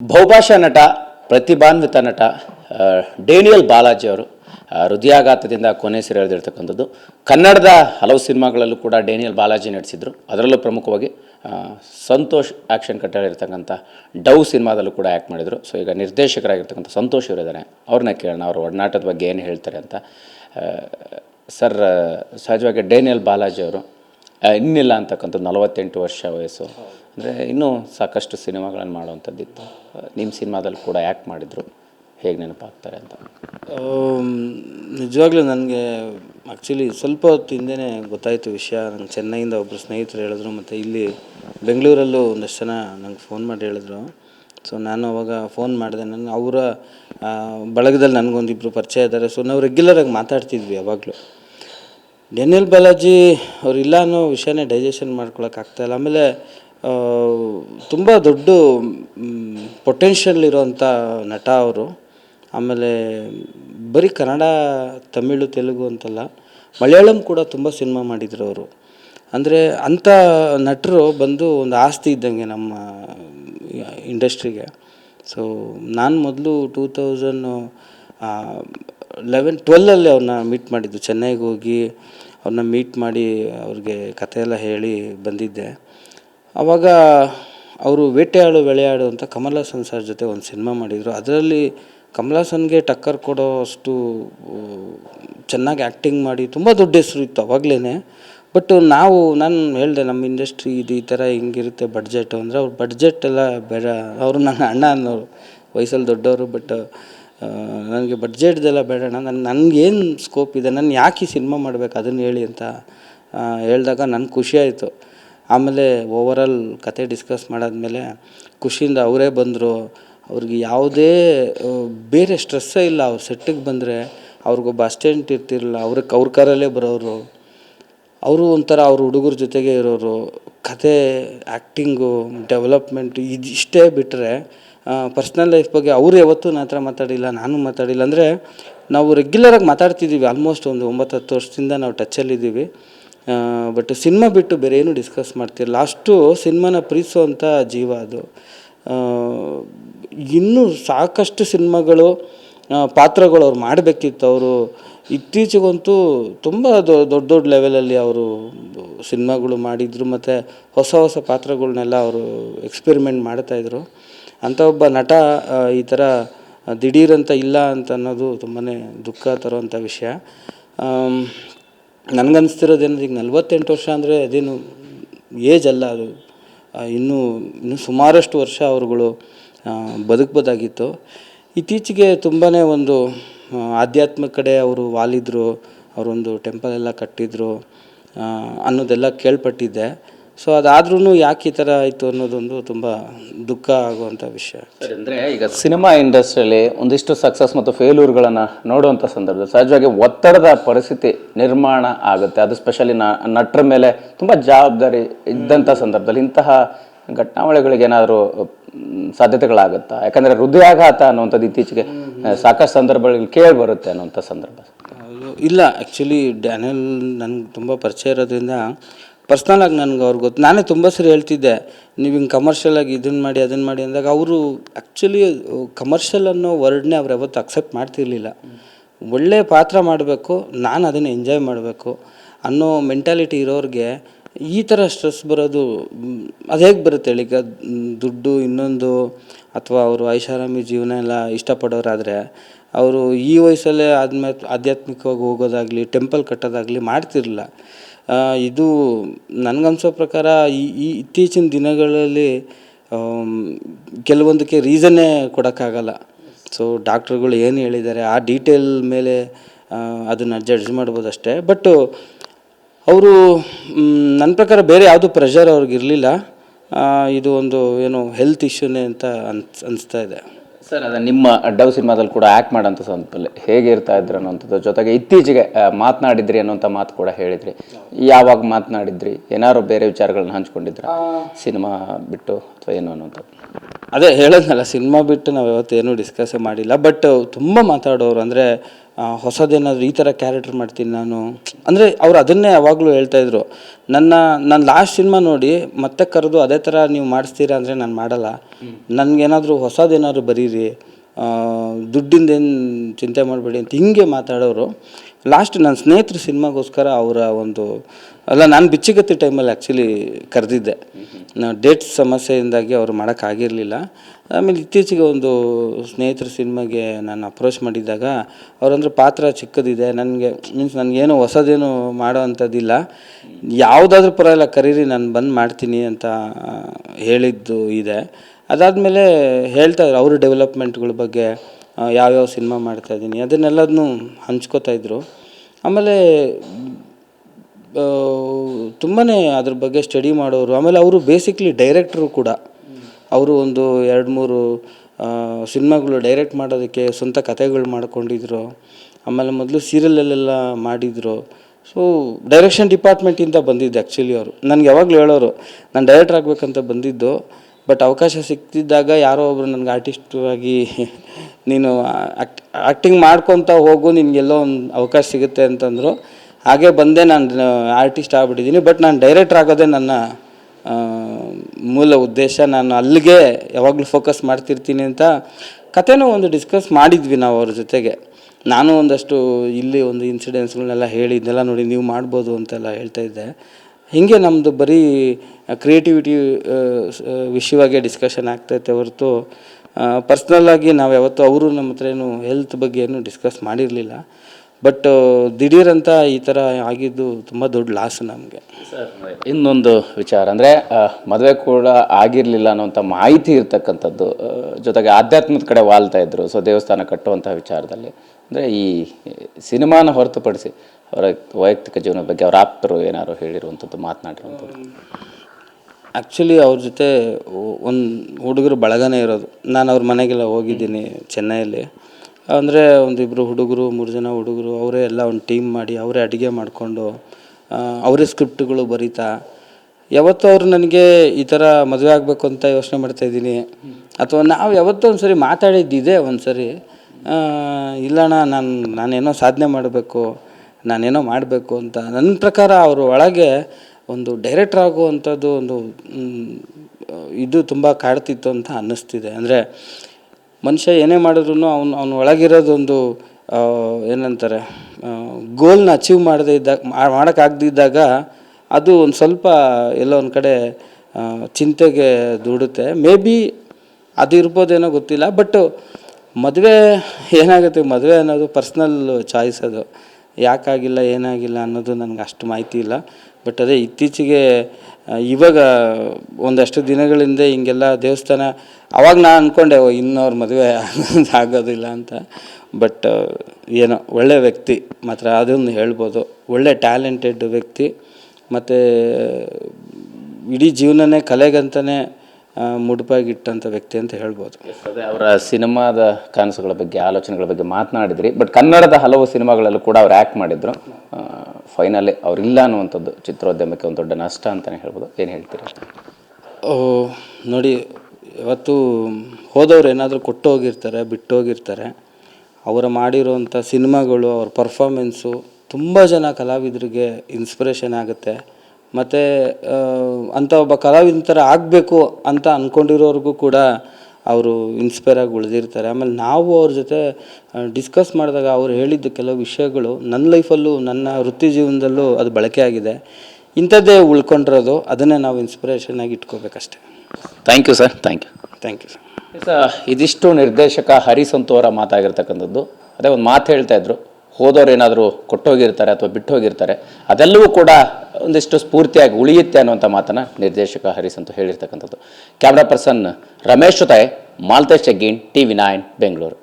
ಬಹುಭಾಷಾ ನಟ, ಪ್ರತಿಭಾನ್ವಿತ ನಟ ಡೇನಿಯಲ್ ಬಾಲಾಜಿ ಅವರು ಹೃದಯಾಘಾತದಿಂದ ಕೊನೆ ಕೊನೆಸಿರೆಳೆದಿರ್ತಕ್ಕಂಥದ್ದು ಕನ್ನಡದ ಹಲವು ಸಿನಿಮಾಗಳಲ್ಲೂ ಕೂಡ ಡೇನಿಯಲ್ ಬಾಲಾಜಿ ನಟಿಸಿದ್ರು. ಅದರಲ್ಲೂ ಪ್ರಮುಖವಾಗಿ ಸಂತೋಷ್ ಆ್ಯಕ್ಷನ್ ಕಟ್ಟಲಿರ್ತಕ್ಕಂಥ ಡೌ ಸಿನಿಮಾದಲ್ಲೂ ಕೂಡ ಆ್ಯಕ್ಟ್ ಮಾಡಿದರು. ಸೊ, ಈಗ ನಿರ್ದೇಶಕರಾಗಿರ್ತಕ್ಕಂಥ ಸಂತೋಷ್ ಇವರಿದ್ದಾರೆ. ಅವ್ರನ್ನ ಕೇಳೋಣ, ಅವರು ಒಡನಾಟದ ಬಗ್ಗೆ ಏನು ಹೇಳ್ತಾರೆ ಅಂತ. ಸರ್ ಸಹಜವಾಗಿ ಡೇನಿಯಲ್ ಬಾಲಾಜಿ ಅವರು ಇನ್ನಿಲ್ಲ ಅಂತಕ್ಕಂಥದ್ದು ನಲವತ್ತೆಂಟು ವರ್ಷ ವಯಸ್ಸು. ಅಂದರೆ ಇನ್ನೂ ಸಾಕಷ್ಟು ಸಿನಿಮಾಗಳನ್ನು ಮಾಡುವಂಥದ್ದಿತ್ತು. ನಿಮ್ಮ ಸಿನಿಮಾದಲ್ಲಿ ಕೂಡ ಆ್ಯಕ್ಟ್ ಮಾಡಿದರು. ಹೇಗೆ ನೆನಪಾಗ್ತಾರೆ ಅಂತ. ನಿಜವಾಗ್ಲೂ ನನಗೆ ಆ್ಯಕ್ಚುಲಿ ಸ್ವಲ್ಪ ಹೊತ್ತು ಹಿಂದೆ ಗೊತ್ತಾಯಿತು ವಿಷಯ. ನಂಗೆ ಚೆನ್ನೈಯಿಂದ ಒಬ್ಬರು ಸ್ನೇಹಿತರು ಹೇಳಿದ್ರು ಮತ್ತು ಇಲ್ಲಿ ಬೆಂಗಳೂರಲ್ಲೂ ಒಂದಷ್ಟು ಜನ ನಂಗೆ ಫೋನ್ ಮಾಡಿ ಹೇಳಿದ್ರು. ಸೊ ನಾನು ಅವಾಗ ಫೋನ್ ಮಾಡಿದೆ. ನಾನು ಅವರ ಬಳಗದಲ್ಲಿ ನನಗೊಂದಿಬ್ಬರು ಪರಿಚಯ ಇದ್ದಾರೆ. ಸೊ ನಾವು ರೆಗ್ಯುಲರಾಗಿ ಮಾತಾಡ್ತಿದ್ವಿ ಯಾವಾಗಲೂ. ಡೆನಿಯಲ್ ಬಾಲಾಜಿ ಅವರಿಲ್ಲ ಅನ್ನೋ ವಿಷಯನೇ ಡೈಜೆಷನ್ ಮಾಡ್ಕೊಳಕ್ಕಾಗ್ತಾಯಿಲ್ಲ ಆಮೇಲೆ ತುಂಬ ದೊಡ್ಡ ಪೊಟೆನ್ಷಿಯಲ್ ಇರುವಂಥ ನಟ ಅವರು. ಆಮೇಲೆ ಬರೀ ಕನ್ನಡ, ತಮಿಳು, ತೆಲುಗು ಅಂತಲ್ಲ, ಮಲಯಾಳಂ ಕೂಡ ತುಂಬ ಸಿನಿಮಾ ಮಾಡಿದ್ರು ಅವರು. ಅಂದರೆ ಅಂಥ ನಟರು ಬಂದು ಒಂದು ಆಸ್ತಿ ಇದ್ದಂಗೆ ನಮ್ಮ ಇಂಡಸ್ಟ್ರಿಗೆ. ಸೊ ನಾನು ಮೊದಲು ಟೂ ತೌಸಂಡ್ ಲೆವೆನ್ ಟ್ವೆಲ್ಲಲ್ಲಿ ಅವ್ರನ್ನ ಮೀಟ್ ಮಾಡಿದ್ದು. ಚೆನ್ನೈಗೆ ಹೋಗಿ ಅವ್ರನ್ನ ಮೀಟ್ ಮಾಡಿ ಅವ್ರಿಗೆ ಕತೆ ಎಲ್ಲ ಹೇಳಿ ಬಂದಿದ್ದೆ. ಆವಾಗ ಅವರು ಬೇಟೆಯಾಡು, ಬೆಳೆಯಾಡು ಅಂತ ಕಮಲ್ ಹಾಸನ್ ಸರ್ ಜೊತೆ ಒಂದು ಸಿನಿಮಾ ಮಾಡಿದರು. ಅದರಲ್ಲಿ ಕಮಲ್ ಹಾಸನ್ಗೆ ಟಕ್ಕರ್ ಕೊಡೋ ಅಷ್ಟು ಚೆನ್ನಾಗಿ ಆ್ಯಕ್ಟಿಂಗ್ ಮಾಡಿ ತುಂಬ ದೊಡ್ಡ ಹೆಸರು ಇತ್ತು ಅವಾಗಲೇ ಬಟ್ ನಾವು, ನಾನು ಹೇಳಿದೆ ನಮ್ಮ ಇಂಡಸ್ಟ್ರಿ ಇದು ಈ ಥರ ಹಿಂಗಿರುತ್ತೆ ಬಡ್ಜೆಟು ಅಂದರೆ ಅವ್ರ ಬಡ್ಜೆಟ್ ಎಲ್ಲ ಬೇಡ. ಅವರು ನನ್ನ ಅಣ್ಣ ಅನ್ನೋರು, ವಯಸ್ಸಲ್ಲಿ ದೊಡ್ಡವರು, ಬಟ್ ನನಗೆ ಬಡ್ಜೆಟ್ದೆಲ್ಲ ಬೇಡಣ್ಣ ನನ್ನ ನನಗೇನು ಸ್ಕೋಪ್ ಇದೆ, ನಾನು ಯಾಕೆ ಈ ಸಿನಿಮಾ ಮಾಡ್ಬೇಕು ಅದನ್ನು ಹೇಳಿ ಅಂತ ಹೇಳಿದಾಗ ನನಗೆ ಖುಷಿ ಆಯಿತು. ಆಮೇಲೆ ಓವರಾಲ್ ಕತೆ ಡಿಸ್ಕಸ್ ಮಾಡಾದ್ಮೇಲೆ ಖುಷಿಯಿಂದ ಅವರೇ ಬಂದರು. ಅವ್ರಿಗೆ ಯಾವುದೇ ಬೇರೆ ಸ್ಟ್ರೆಸ್ಸೇ ಇಲ್ಲ. ಅವ್ರು ಸೆಟ್ಟಿಗೆ ಬಂದರೆ ಅವ್ರಿಗೊಬ್ಬ ಅಸ್ಟೆಂಟ್ ಇರ್ತಿರಲಿಲ್ಲ. ಅವ್ರ ಅವ್ರ ಕಾರಲ್ಲೇ ಬರೋರು ಅವರು ಒಂಥರ ಅವ್ರ ಹುಡುಗರ ಜೊತೆಗೆ ಇರೋರು. ಕತೆ ಆ್ಯಕ್ಟಿಂಗು ಡೆವಲಪ್ಮೆಂಟು ಇದಿಷ್ಟೇ ಬಿಟ್ಟರೆ ಪರ್ಸ್ನಲ್ ಲೈಫ್ ಬಗ್ಗೆ ಅವರು ಯಾವತ್ತೂ ನನ್ನ ಹತ್ರ ಮಾತಾಡಿಲ್ಲ, ನಾನು ಮಾತಾಡಿಲ್ಲ. ಅಂದರೆ ನಾವು ರೆಗ್ಯುಲರಾಗಿ ಮಾತಾಡ್ತಿದ್ದೀವಿ ಆಲ್ಮೋಸ್ಟ್ ಒಂದು ಒಂಬತ್ತು ಹತ್ತು ವರ್ಷದಿಂದ ನಾವು ಟಚ್ಚಲ್ಲಿದ್ದೀವಿ ಬಟ್ ಸಿನಿಮಾ ಬಿಟ್ಟು ಬೇರೆ ಏನು ಡಿಸ್ಕಸ್ ಮಾಡ್ತಿರಲ್ಲ ಅಷ್ಟು ಸಿನಿಮಾನ ಪ್ರೀತಿಸುವಂಥ ಜೀವ ಅದು. ಇನ್ನೂ ಸಾಕಷ್ಟು ಸಿನಿಮಾಗಳು ಪಾತ್ರಗಳು ಅವ್ರು ಮಾಡಬೇಕಿತ್ತು ಅವರು. ಇತ್ತೀಚೆಗಂತೂ ತುಂಬ ದೊಡ್ಡ ದೊಡ್ಡ ಲೆವೆಲಲ್ಲಿ ಅವರು ಸಿನಿಮಾಗಳು ಮಾಡಿದರು ಮತ್ತು ಹೊಸ ಹೊಸ ಪಾತ್ರಗಳನ್ನೆಲ್ಲ ಅವರು ಎಕ್ಸ್ಪೆರಿಮೆಂಟ್ ಮಾಡ್ತಾಯಿದ್ರು ಅಂಥ ಒಬ್ಬ ನಟ ಈ ಥರ ದಿಢೀರಂತ ಇಲ್ಲ ಅಂತ ಅನ್ನೋದು ತುಂಬಾ ದುಃಖ ತರುವಂಥ ವಿಷಯ. ಆಮ್, ನನಗನ್ಸ್ತಿರೋದೇನಂದ್ರೆ ಈಗ ನಲ್ವತ್ತೆಂಟು ವರ್ಷ ಅಂದರೆ ಅದೇನು ಏಜ್ ಅಲ್ಲ ಅದು. ಇನ್ನೂ ಇನ್ನೂ ಸುಮಾರಷ್ಟು ವರ್ಷ ಅವರುಗಳು ಬದುಕ್ಬೋದಾಗಿತ್ತು. ಇತ್ತೀಚೆಗೆ ತುಂಬಾ ಒಂದು ಆಧ್ಯಾತ್ಮಿಕ ಆಧ್ಯಾತ್ಮ ಕಡೆ ಅವರು ವಾಲಿದ್ರು ಅವರೊಂದು ಟೆಂಪಲ್ ಎಲ್ಲ ಕಟ್ಟಿದ್ರು ಅನ್ನೋದೆಲ್ಲ ಕೇಳ್ಪಟ್ಟಿದ್ದೆ. ಸೊ ಅದಾದ್ರೂ ಯಾಕೆ ಈ ಥರ ಆಯಿತು ಅನ್ನೋದೊಂದು ತುಂಬ ದುಃಖ ಆಗುವಂಥ ವಿಷಯ. ಸರ್ ಅಂದರೆ ಈಗ ಸಿನಿಮಾ ಇಂಡಸ್ಟ್ರಿಯಲ್ಲಿ ಒಂದಿಷ್ಟು ಸಕ್ಸಸ್ ಮತ್ತು ಫೇಲ್ಯೂರ್ಗಳನ್ನು ನೋಡುವಂಥ ಸಂದರ್ಭದಲ್ಲಿ ಸಹಜವಾಗಿ ಒತ್ತಡದ ಪರಿಸ್ಥಿತಿ ನಿರ್ಮಾಣ ಆಗುತ್ತೆ. ಅದು ಸ್ಪೆಷಲಿ ನಟರ ಮೇಲೆ ತುಂಬ ಜವಾಬ್ದಾರಿ ಇದ್ದಂಥ ಸಂದರ್ಭದಲ್ಲಿ ಇಂತಹ ಘಟನಾವಳಿಗಳಿಗೆ ಏನಾದರೂ ಸಾಧ್ಯತೆಗಳಾಗುತ್ತಾ? ಯಾಕಂದರೆ ಹೃದಯಾಘಾತ ಅನ್ನುವಂಥದ್ದು ಇತ್ತೀಚೆಗೆ ಸಾಕಷ್ಟು ಸಂದರ್ಭಗಳಲ್ಲಿ ಕೇಳಿ ಬರುತ್ತೆ ಅನ್ನುವಂಥ ಸಂದರ್ಭ. ಇಲ್ಲ ಆ್ಯಕ್ಚುಲಿ ಡ್ಯಾನಿಯಲ್ ನನಗೆ ತುಂಬ ಪರಿಚಯ ಇರೋದ್ರಿಂದ ಪರ್ಸ್ನಲ್ ಆಗಿ ನನಗೆ ಅವ್ರಿಗೆ ಗೊತ್ತು ನಾನೇ ತುಂಬ ಸರಿ ಹೇಳ್ತಿದ್ದೆ, ನೀವು ಹಿಂಗೆ ಕಮರ್ಷಿಯಲ್ ಆಗಿ ಇದನ್ನು ಮಾಡಿ ಅದನ್ನು ಮಾಡಿ ಅಂದಾಗ ಅವರು ಆ್ಯಕ್ಚುಲಿ ಕಮರ್ಷಿಯಲ್ ಅನ್ನೋ ವರ್ಡ್ನೇ ಅವ್ರು ಯಾವತ್ತು ಅಕ್ಸೆಪ್ಟ್ ಮಾಡ್ತಿರ್ಲಿಲ್ಲ. ಒಳ್ಳೆಯ ಪಾತ್ರ ಮಾಡಬೇಕು, ನಾನು ಅದನ್ನು ಎಂಜಾಯ್ ಮಾಡಬೇಕು ಅನ್ನೋ ಮೆಂಟಾಲಿಟಿ ಇರೋರಿಗೆ ಈ ಥರ ಸ್ಟ್ರೆಸ್ ಬರೋದು ಅದು ಹೇಗೆ ಬರುತ್ತೆ ಹೇಳಿ? ಈಗ ದುಡ್ಡು ಇನ್ನೊಂದು, ಅಥವಾ ಅವರು ಐಷಾರಾಮಿ ಜೀವನ ಎಲ್ಲ ಇಷ್ಟಪಡೋರಾದರೆ ಅವರು ಈ ವಯಸ್ಸಲ್ಲೇ ಆದ್ಮೇಲೆ ಆಧ್ಯಾತ್ಮಿಕವಾಗಿ ಹೋಗೋದಾಗಲಿ ಟೆಂಪಲ್ ಕಟ್ಟೋದಾಗಲಿ ಮಾಡ್ತಿರಲಿಲ್ಲ. ಇದು ನನಗನ್ಸೋ ಪ್ರಕಾರ ಈ ಇತ್ತೀಚಿನ ದಿನಗಳಲ್ಲಿ ಕೆಲವೊಂದಕ್ಕೆ ರೀಸನ್ನೇ ಕೊಡೋಕ್ಕಾಗಲ್ಲ. ಸೊ ಡಾಕ್ಟ್ರುಗಳು ಏನು ಹೇಳಿದ್ದಾರೆ, ಆ ಡೀಟೇಲ್ ಮೇಲೆ ಅದನ್ನು ಜಡ್ಜ್ ಮಾಡ್ಬೋದು ಅಷ್ಟೇ. ಬಟ್ಟು ಅವರು ನನ್ನ ಪ್ರಕಾರ ಬೇರೆ ಯಾವುದು ಪ್ರೆಷರ್ ಅವ್ರಿಗೆ ಇರಲಿಲ್ಲ ಇದು ಒಂದು, ಏನು ಹೆಲ್ತ್ ಇಶ್ಯೂನೇ ಅಂತ ಅನ್ಸ್, ಅನಿಸ್ತಾ ಇದೆ. ಸರ್ ಅದೇ ನಿಮ್ಮ ಡವ್ ಸಿನಿಮಾದಲ್ಲಿ ಕೂಡ ಆ್ಯಕ್ಟ್ ಮಾಡೋಂಥ ಸಂದರ್ಭದಲ್ಲಿ ಹೇಗೆ ಇರ್ತಾ ಇದ್ರು ಅನ್ನೋಂಥದ್ದು ಜೊತೆಗೆ ಇತ್ತೀಚೆಗೆ ಮಾತನಾಡಿದ್ರಿ ಅನ್ನೋಂಥ ಮಾತು ಕೂಡ ಹೇಳಿದ್ರಿ. ಯಾವಾಗ ಮಾತನಾಡಿದ್ರಿ? ಏನಾದ್ರು ಬೇರೆ ವಿಚಾರಗಳನ್ನ ಹಂಚ್ಕೊಂಡಿದ್ರ? ಸಿನಿಮಾ ಬಿಟ್ಟು ಅಥವಾ ಏನು ಅನ್ನುವಂಥದ್ದು? ಅದೇ ಹೇಳೋದ್ನಲ್ಲ ಸಿನಿಮಾ ಬಿಟ್ಟು ನಾವು ಇವತ್ತೇನು ಡಿಸ್ಕಸ್ ಮಾಡಿಲ್ಲ ಬಟ್ ತುಂಬ ಮಾತಾಡೋರು ಅಂದರೆ ಹೊಸದೇನಾದ್ರು ಈ ಥರ ಕ್ಯಾರೆಕ್ಟರ್ ಮಾಡ್ತೀನಿ ನಾನು. ಅಂದರೆ ಅವ್ರು ಅದನ್ನೇ ಯಾವಾಗಲೂ ಹೇಳ್ತಾ ಇದ್ರು. ನನ್ನ ನನ್ನ ಲಾಸ್ಟ್ ಸಿನಿಮಾ ನೋಡಿ ಮತ್ತೆ ಕರೆದು ಅದೇ ಥರ ನೀವು ಮಾಡಿಸ್ತೀರಾ ಅಂದರೆ ನಾನು ಮಾಡಲ್ಲ. ನನಗೇನಾದರೂ ಹೊಸದೇನಾದ್ರು ಬರೀರಿ. ದುಡ್ಡಿಂದೇನು ಚಿಂತೆ ಮಾಡಬೇಡಿ ಅಂತ ಹಿಂಗೆ ಮಾತಾಡೋರು. ಲಾಸ್ಟ್ ನನ್ನ ಸ್ನೇಹಿತರು ಸಿನಿಮಾಗೋಸ್ಕರ ಅವರ ಒಂದು ಅಲ್ಲ ನಾನು ಬಿಚ್ಚಿಗತ್ತಿ ಟೈಮಲ್ಲಿ ಆ್ಯಕ್ಚುಲಿ ಕರೆದಿದ್ದೆ. ನಾನು ಡೇಟ್ ಸಮಸ್ಯೆಯಿಂದಾಗಿ ಅವರು ಮಾಡೋಕ್ಕಾಗಿರಲಿಲ್ಲ ಆಮೇಲೆ ಇತ್ತೀಚೆಗೆ ಒಂದು ಸ್ನೇಹಿತರ ಸಿನಿಮಾಗೆ ನಾನು ಅಪ್ರೋಚ್ ಮಾಡಿದ್ದಾಗ ಅವರಂದ್ರೆ ಪಾತ್ರ ಚಿಕ್ಕದಿದೆ ನನಗೆ ಮೀನ್ಸ್ ನನಗೇನು ಹೊಸದೇನು ಮಾಡೋ ಅಂಥದ್ದಿಲ್ಲ. ಯಾವುದಾದ್ರೂ ಪರವಾಗಿಲ್ಲ ಕರೀರಿ ನಾನು ಬಂದು ಮಾಡ್ತೀನಿ ಅಂತ ಹೇಳಿದ್ದು ಇದೆ. ಅದಾದಮೇಲೆ ಹೇಳ್ತಾ ಇದ್ರು ಅವ್ರ ಡೆವಲಪ್ಮೆಂಟ್ಗಳ ಬಗ್ಗೆ ಯಾವ್ಯಾವ ಸಿನಿಮಾ ಮಾಡ್ತಾಯಿದ್ದೀನಿ ಅದನ್ನೆಲ್ಲದನ್ನೂ ಹಂಚ್ಕೋತಾ ಇದ್ರು. ಆಮೇಲೆ ತುಂಬಾ ಅದ್ರ ಬಗ್ಗೆ ಸ್ಟಡಿ ಮಾಡೋರು, ಆಮೇಲೆ ಅವರು ಬೇಸಿಕ್ಲಿ ಡೈರೆಕ್ಟ್ರು ಕೂಡ. ಅವರು ಒಂದು ಎರಡು ಮೂರು ಸಿನಿಮಾಗಳು ಡೈರೆಕ್ಟ್ ಮಾಡೋದಕ್ಕೆ ಸ್ವಂತ ಕಥೆಗಳು ಮಾಡ್ಕೊಂಡಿದ್ರು. ಆಮೇಲೆ ಮೊದಲು ಸೀರಿಯಲಲ್ಲೆಲ್ಲ ಮಾಡಿದರು. ಸೊ ಡೈರೆಕ್ಷನ್ ಡಿಪಾರ್ಟ್ಮೆಂಟಿಂದ ಬಂದಿದ್ದು ಆ್ಯಕ್ಚುಲಿ ಅವರು. ನನಗೆ ಯಾವಾಗಲೂ ಹೇಳೋರು, ನಾನು ಡೈರೆಕ್ಟ್ರ್ ಆಗಬೇಕಂತ ಬಂದಿದ್ದು ಬಟ್ ಅವಕಾಶ ಸಿಕ್ತಿದ್ದಾಗ ಯಾರೋ ಒಬ್ಬರು ನನಗೆ ಆರ್ಟಿಸ್ಟ್ ಆಗಿ ನೀನು ಆ್ಯಕ್ಟ್ ಆ್ಯಕ್ಟಿಂಗ್ ಮಾಡ್ಕೊತ ಹೋಗು, ನಿನಗೆಲ್ಲೋ ಒಂದು ಅವಕಾಶ ಸಿಗುತ್ತೆ ಅಂತಂದರು. ಹಾಗೆ ಬಂದೆ ನಾನು ಆರ್ಟಿಸ್ಟ್ ಆಗಿಬಿಟ್ಟಿದ್ದೀನಿ. ಬಟ್ ನಾನು ಡೈರೆಕ್ಟ್ರ್ ಆಗೋದೇ ನನ್ನ ಮೂಲ ಉದ್ದೇಶ. ನಾನು ಅಲ್ಲಿಗೆ ಯಾವಾಗಲೂ ಫೋಕಸ್ ಮಾಡ್ತಿರ್ತೀನಿ ಅಂತ ಕತೆನೂ ಒಂದು ಡಿಸ್ಕಸ್ ಮಾಡಿದ್ವಿ ನಾವು ಅವ್ರ ಜೊತೆಗೆ. ನಾನು ಒಂದಷ್ಟು ಇಲ್ಲಿ ಒಂದು ಇನ್ಸಿಡೆನ್ಸ್ಗಳನ್ನೆಲ್ಲ ಹೇಳಿ ಇದನ್ನೆಲ್ಲ ನೋಡಿ, ನೀವು ಮಾಡ್ಬೋದು ಅಂತೆಲ್ಲ ಹೇಳ್ತಾ ಇದ್ದೆ. ಹೀಗೆ ನಮ್ಮದು ಬರೀ ಕ್ರಿಯೇಟಿವಿಟಿ ವಿಷಯವಾಗಿ ಡಿಸ್ಕಷನ್ ಆಗ್ತೈತೆ ಹೊರತು ಪರ್ಸ್ನಲ್ಲಾಗಿ ನಾವು ಯಾವತ್ತೂ ಅವರು ನಮ್ಮ ಹತ್ರ ಏನು ಹೆಲ್ತ್ ಬಗ್ಗೆ ಏನು ಡಿಸ್ಕಸ್ ಮಾಡಿರಲಿಲ್ಲ. ಬಟ್ ದಿಢೀರಂತ ಈ ಥರ ಆಗಿದ್ದು ತುಂಬ ದೊಡ್ಡ ಲಾಸ್ ನಮಗೆ. ಇನ್ನೊಂದು ವಿಚಾರ. ಅಂದರೆ ಮದುವೆ ಕೂಡ ಆಗಿರಲಿಲ್ಲ ಅನ್ನೋಂಥ ಮಾಹಿತಿ ಇರ್ತಕ್ಕಂಥದ್ದು ಜೊತೆಗೆ ಆಧ್ಯಾತ್ಮದ ಕಡೆ ವಾಲ್ತಾ ಇದ್ದರು ಸೊ ದೇವಸ್ಥಾನ ಕಟ್ಟುವಂಥ ವಿಚಾರದಲ್ಲಿ. ಅಂದರೆ ಈ ಸಿನಿಮಾನ ಹೊರತುಪಡಿಸಿ ಅವರ ವೈಯಕ್ತಿಕ ಜೀವನದ ಬಗ್ಗೆ ಅವ್ರ ಆಪ್ತರು ಏನಾದ್ರು ಹೇಳಿರುವಂಥದ್ದು, ಮಾತನಾಡಿರುವಂಥದ್ದು? ಆ್ಯಕ್ಚುಲಿ ಅವ್ರ ಜೊತೆ ಒಂದು ಹುಡುಗರು ಬಳಗನೇ ಇರೋದು. ನಾನು ಅವ್ರ ಮನೆಗೆಲ್ಲ ಹೋಗಿದ್ದೀನಿ ಚೆನ್ನೈಯಲ್ಲಿ. ಅಂದರೆ ಒಂದಿಬ್ಬರು ಹುಡುಗರು, ಮೂರು ಜನ ಹುಡುಗರು, ಅವರೇ ಎಲ್ಲ ಒಂದು ಟೀಮ್ ಮಾಡಿ, ಅವರೇ ಅಡುಗೆ ಮಾಡಿಕೊಂಡು ಅವರೇ ಸ್ಕ್ರಿಪ್ಟ್ಗಳು ಬರೀತಾ. ಯಾವತ್ತೂ ಅವರು ನನಗೆ ಈ ಥರ ಮದುವೆ ಆಗಬೇಕು ಅಂತ ಯೋಚನೆ ಮಾಡ್ತಾಯಿದ್ದೀನಿ ಅಥವಾ ನಾವು ಯಾವತ್ತೋ ಒಂದು ಸರಿ ಮಾತಾಡಿದ್ದಿದೆ ಒಂದು ಸರಿ ಇಲ್ಲಣ್ಣ, ನಾನು, ನಾನೇನೋ ಸಾಧನೆ ಮಾಡಬೇಕು. ನಾನೇನೋ ಮಾಡಬೇಕು ಅಂತ. ನನ್ನ ಪ್ರಕಾರ ಅವರು ಒಳಗೆ ಒಂದು ಡೈರೆಕ್ಟ್ರ್ ಆಗುವಂಥದ್ದು ಒಂದು ಇದು ತುಂಬ ಕಾಡ್ತಿತ್ತು ಅಂತ ಅನ್ನಿಸ್ತಿದೆ. ಅಂದರೆ ಮನುಷ್ಯ ಏನೇ ಮಾಡಿದ್ರು ಅವನು ಅವನು ಒಳಗಿರೋದೊಂದು ಏನಂತಾರೆ ಗೋಲ್ನ ಅಚೀವ್ ಮಾಡದೇ ಇದ್ದಾಗ ಮಾಡೋಕ್ಕಾಗದಿದ್ದಾಗ ಅದು ಒಂದು ಸ್ವಲ್ಪ ಎಲ್ಲೋ ಒಂದು ಕಡೆ ಚಿಂತೆಗೆ ದೂಡುತ್ತೆ. ಮೇ ಬಿ ಅದು ಇರ್ಬೋದೇನೋ ಗೊತ್ತಿಲ್ಲ ಬಟ್ ಮದುವೆ ಏನಾಗುತ್ತೆ, ಮದುವೆ ಅನ್ನೋದು ಪರ್ಸ್ನಲ್ ಚಾಯ್ಸ್ ಅದು. ಯಾಕಾಗಿಲ್ಲ, ಏನಾಗಿಲ್ಲ ಅನ್ನೋದು ನನಗೆ ಅಷ್ಟು ಮಾಹಿತಿ ಇಲ್ಲ. ಬಟ್ ಅದೇ ಇತ್ತೀಚೆಗೆ ಇವಾಗ ಒಂದಷ್ಟು ದಿನಗಳಿಂದ ಹಿಂಗೆಲ್ಲ ದೇವಸ್ಥಾನ, ಅವಾಗ ನಾನು ಅಂದ್ಕೊಂಡೆ ಓ ಇನ್ನೂ ಅವ್ರ ಮದುವೆ ಆಗೋದಿಲ್ಲ ಅಂತ. ಬಟ್ ಏನೋ ಒಳ್ಳೆ ವ್ಯಕ್ತಿ ಮಾತ್ರ ಅದನ್ನು ಹೇಳ್ಬೋದು. ಒಳ್ಳೆ ಟ್ಯಾಲೆಂಟೆಡ್ ವ್ಯಕ್ತಿ. ಮತ್ತು ಇಡೀ ಜೀವನನೇ ಕಲೆಗಂತಲೇ ಮುಡುಪಾಗಿಟ್ಟಂಥ ವ್ಯಕ್ತಿ ಅಂತ ಹೇಳ್ಬೋದು. ಅದೇ ಅವರ ಸಿನಿಮಾದ ಕನಸುಗಳ ಬಗ್ಗೆ ಆಲೋಚನೆಗಳ ಬಗ್ಗೆ ಮಾತನಾಡಿದ್ರಿ. ಬಟ್ ಕನ್ನಡದ ಹಲವು ಸಿನಿಮಾಗಳಲ್ಲೂ ಕೂಡ ಅವ್ರು ಆ್ಯಕ್ಟ್ ಮಾಡಿದ್ರು. ಫೈನಲಿ ಅವರಿಲ್ಲ ಅನ್ನುವಂಥದ್ದು ಚಿತ್ರೋದ್ಯಮಕ್ಕೆ ಒಂದು ದೊಡ್ಡ ನಷ್ಟ ಅಂತಲೇ ಹೇಳ್ಬೋದು. ಏನು ಹೇಳ್ತೀರಿ? ಓ, ನೋಡಿ ಇವತ್ತು ಹೋದವ್ರು ಏನಾದರೂ ಕೊಟ್ಟು ಹೋಗಿರ್ತಾರೆ ಬಿಟ್ಟು ಹೋಗಿರ್ತಾರೆ ಅವರು ಮಾಡಿರೋಂಥ ಸಿನಿಮಾಗಳು ಅವ್ರ ಪರ್ಫಾಮೆನ್ಸು ತುಂಬ ಜನ ಕಲಾವಿದರಿಗೆ ಇನ್ಸ್ಪಿರೇಷನ್ ಆಗುತ್ತೆ. ಮತ್ತು ಅಂಥ ಒಬ್ಬ ಕಲಾವಿದನ ಥರ ಆಗಬೇಕು ಅಂತ ಅಂದ್ಕೊಂಡಿರೋರ್ಗೂ ಕೂಡ ಅವರು ಇನ್ಸ್ಪೈರ್ ಆಗಿ ಉಳಿದಿರ್ತಾರೆ. ಆಮೇಲೆ ನಾವು ಅವ್ರ ಜೊತೆ ಡಿಸ್ಕಸ್ ಮಾಡಿದಾಗ ಅವ್ರು ಹೇಳಿದ್ದು ಕೆಲವು ವಿಷಯಗಳು ನನ್ನ ಲೈಫಲ್ಲೂ ನನ್ನ ವೃತ್ತಿ ಜೀವನದಲ್ಲೂ ಅದು ಬಳಕೆ ಆಗಿದೆ. ಇಂಥದ್ದೇ ಉಳ್ಕೊಂಡಿರೋದು ಅದನ್ನೇ ನಾವು ಇನ್ಸ್ಪಿರೇಷನ್ ಆಗಿ ಇಟ್ಕೋಬೇಕಷ್ಟೆ. Thank you sir thank you thank you sir sir ಇದಿಷ್ಟು ನಿರ್ದೇಶಕ ಹರಿಸಂತು ಅವರ ಮಾತಾಗಿರ್ತಕ್ಕಂಥದ್ದು. ಅದೇ ಒಂದು ಮಾತು ಹೇಳ್ತಾ ಇದ್ರು. ಹೋದವ್ರು ಏನಾದರೂ ಕೊಟ್ಟೋಗಿರ್ತಾರೆ ಅಥವಾ ಬಿಟ್ಟು ಹೋಗಿರ್ತಾರೆ ಅದೆಲ್ಲವೂ ಕೂಡ ಒಂದಿಷ್ಟು ಸ್ಫೂರ್ತಿಯಾಗಿ ಉಳಿಯುತ್ತೆ ಅನ್ನುವಂಥ ಮಾತನ್ನು ನಿರ್ದೇಶಕ ಹರಿಸಂತು ಹೇಳಿರ್ತಕ್ಕಂಥದ್ದು. ಕ್ಯಾಮ್ರಾ ಪರ್ಸನ್ ರಮೇಶ್ ಜೊತೆ Malthesh Jaggin T V nine, Bengaluru.